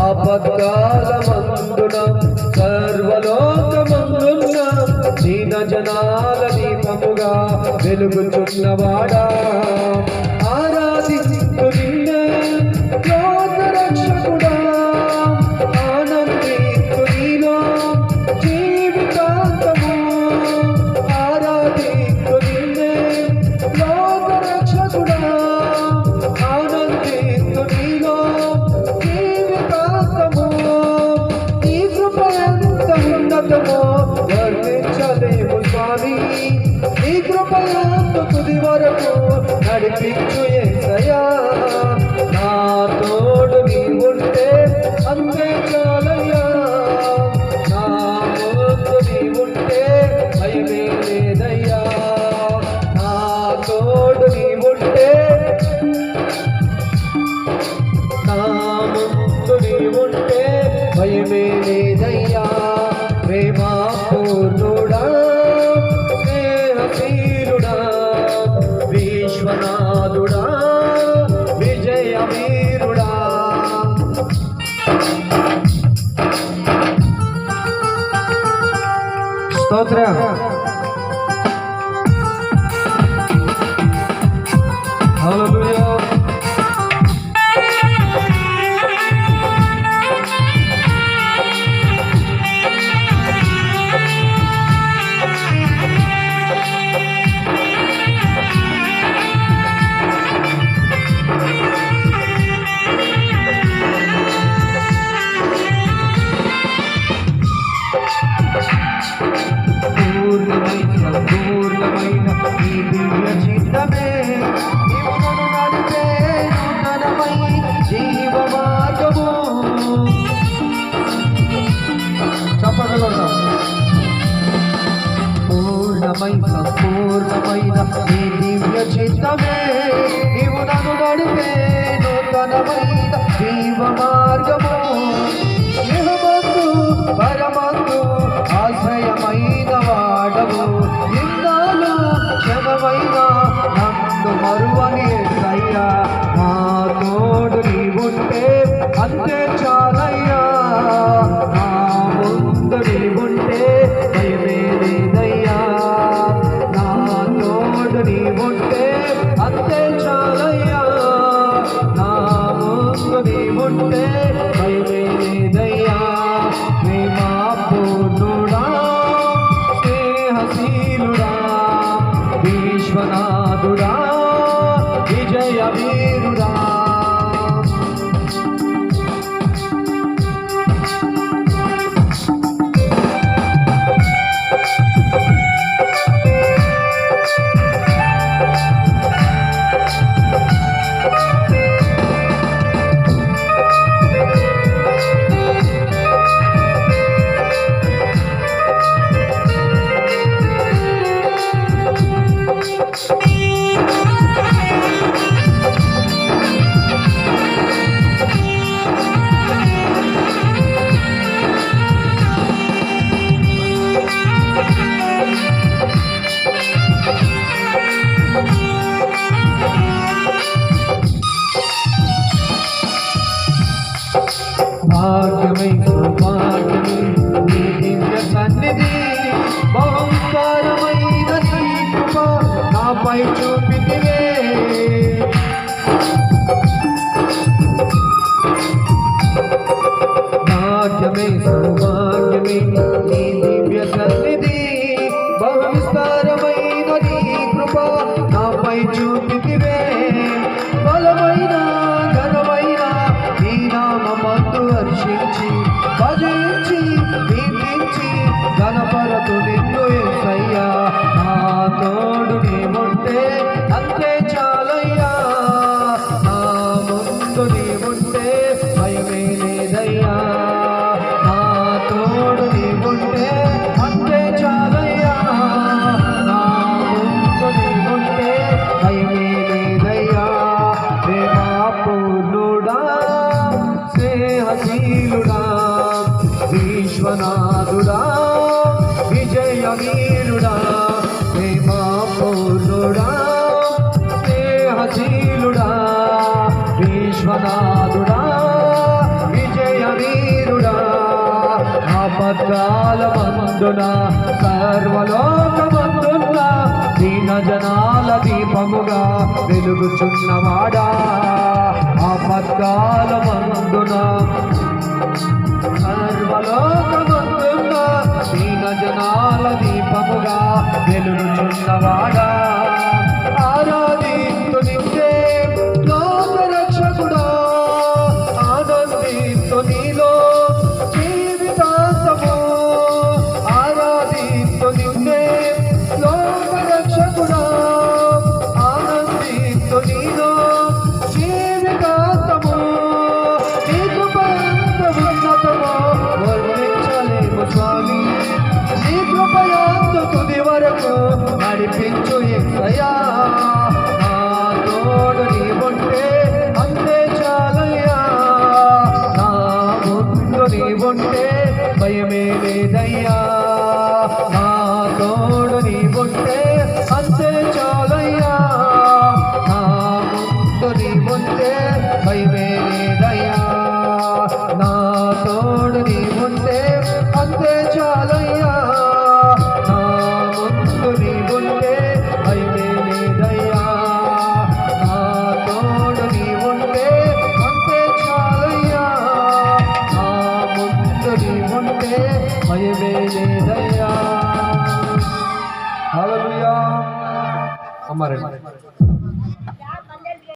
ఆపత్కాల మందున సర్వలోకమందున్న దీన జనాల దీపముగా వెలుగుతున్నవాడా నీ తుది వరకు నడిపించు యేసయ్యా నా తోడు నీ ఉంటే అంతే સ્તોત્ર నడిపే నూతనమైన జీవ మార్గము ఇహమందు పరమందు ఆశ్రయమైన వాడవు ఇన్నాళ్ళు క్షణమైన నన్ను మరువని ఎస్సయ్యా నా తోడు అంతే చాలయ్యా విశ్వనాథుడా భాగ్యమై సౌభాగ్యమై. నీ దివ్య సన్నిధి బహుకారమైన నీ కృప నాపై చూ నీతో నీవుంటే భయమే లేదయ్యా. నా తోడు నీవుంటే అంతే చాలయ్యా. నా ముందు నీవుంటే భయమే లేదయ్యా. ప్రేమాపూర్ణుడా స్నేహశీలుడా విశ్వనాథుడా విజయవీరుడా ప్రేమాపూర్ణుడా. సింహనాథుడా విజయ వీరుడా ఆపత్కాల మందున సర్వలోకమందున్న దీన జనాల దీపముగా వెలుగుచున్నవాడా. ఆపత్కాల మందున సర్వలోకమందున్న దీన జనాల దీపముగా వెలుగుచున్నవాడా. ఆరా నీవుంటే భయమే లేదయ్య. মারেন